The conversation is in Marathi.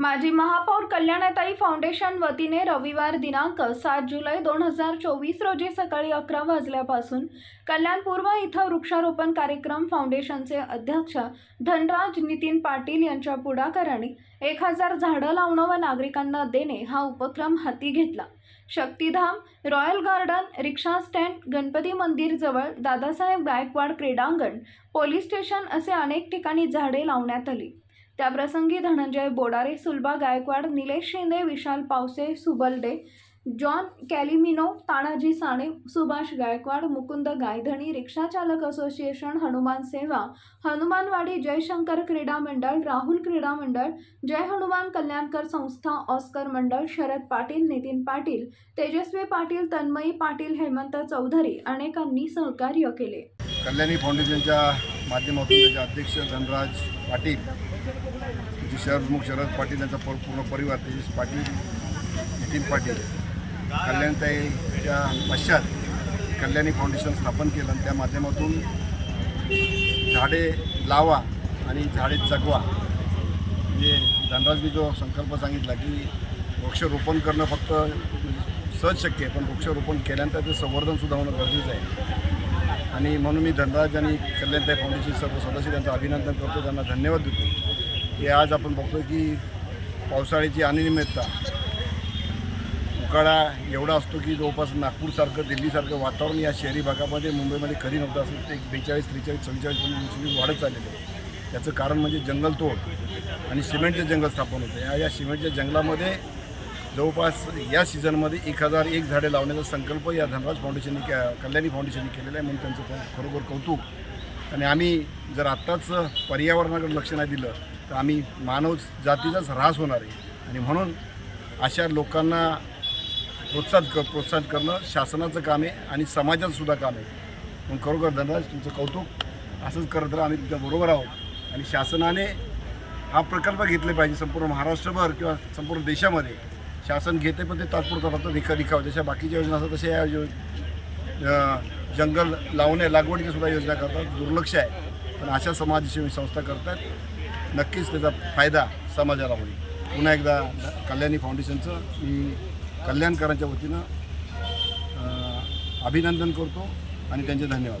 माजी महापौर कल्याणताई फाउंडेशन वतीने रविवार दिनांक सात जुलै दोन हजार चोवीस रोजी सकाळी अकरा वाजल्यापासून कल्याण पूर्व इथं वृक्षारोपण कार्यक्रम फाउंडेशनचे अध्यक्ष धनराज नितीन पाटील यांच्या पुढाकाराने एक हजार झाडं लावणं व नागरिकांना देणे हा उपक्रम हाती घेतला. Shaktidham royal garden rickshaw stand Ganpati मंदिर जवळ दादासाहेब गायकवाड क्रीडांगण पोलीस स्टेशन असे अनेक ठिकाणी झाडे लावण्यात आली. त्याप्रसंगी धनंजय बोडारे सुलभा गायकवाड निलेश शिंदे विशाल पावसे सुबलडे जॉन कॅलिमिनो तानाजी साने सुभाष गायकवाड मुकुंद गायधणी रिक्षा चालक असोसिएशन हनुमान सेवा हनुमानवाडी जयशंकर क्रीडा मंडळ राहुल क्रीडा मंडळ जय हनुमान कल्याणकर संस्था ऑस्कर मंडळ शरद पाटील नितीन पाटील तेजस्वी पाटील तन्मयी पाटील हेमंत चौधरी अनेकांनी सहकार्य केले. कल्याणी फाउंडेशनच्या माध्यमातून त्याचे अध्यक्ष धनराज पाटील त्याचे शहरप्रमुख शरद पाटील यांचा प- पूर्ण परिवार तेजस पाटील नितीन पाटील कल्याणताईच्या पश्चात कल्याणी फाउंडेशन स्थापन केलं आणि त्या माध्यमातून झाडे लावा आणि झाडे जगवा. म्हणजे धनराजनी जो संकल्प सांगितला की वृक्षरोपण करणं फक्त सहज शक्य आहे पण वृक्षरोपण केल्यानंतर ते संवर्धनसुद्धा होणं गरजेचं आहे. आणि म्हणून मी धनराज आणि कल्याणताई फाउंडेशन सर्व सदस्य त्यांचं अभिनंदन करतो. त्यांना धन्यवाद देतो. की आज आपण बघतो की पावसाळ्याची अनियमितता उकाडा एवढा असतो की जवळपास नागपूरसारखं दिल्लीसारखं वातावरण या शहरी भागामध्ये मुंबईमध्ये कधी नव्हतं. असं ते एक बेचाळीस त्रेचाळीस चव्वेचाळीस दिवसांनी वाढत चाललेलं आहे. त्याचं कारण म्हणजे जंगलतोड आणि सिमेंटचे जंगल स्थापन होते. या या सिमेंटच्या जंगलामध्ये जवळपास या सीझनमध्ये एक हजार एक झाडे लावण्याचा संकल्प या धनराज फाउंडेशनने के कल्याणी फाउंडेशनने केलेला आहे म्हणून त्यांचं खरोखर कौतुक. आणि आम्ही जर आत्ताच पर्यावरणाकडे लक्ष नाही दिलं तर आम्ही मानव जातीचाच ऱ्हास होणार आहे. आणि म्हणून अशा लोकांना प्रोत्साहित कर प्रोत्साहित करणं शासनाचं काम आहे आणि समाजाचं सुद्धा काम आहे. म्हणून खरोखर धनराज तुमचं कौतुक असंच करत राहा आम्ही तुमच्या बरोबर आहोत. आणि शासनाने हा प्रकल्प घेतले पाहिजे संपूर्ण महाराष्ट्रभर किंवा संपूर्ण देशामध्ये. शासन घेते पण ते तात्पुरता फक्त रिका रिकाव जशा बाकीच्या योजना असतात तशा या यो जंगल लावणे लागवडीची सुद्धा योजना करतात. दुर्लक्ष आहे. पण अशा समाजसेवी संस्था करतात. नक्कीच त्याचा फायदा समाजाला होईल. पुन्हा एकदा कल्याणी फाउंडेशनचं मी कल्याणकरांच्या वतीनं अभिनंदन करतो आणि त्यांचे धन्यवाद.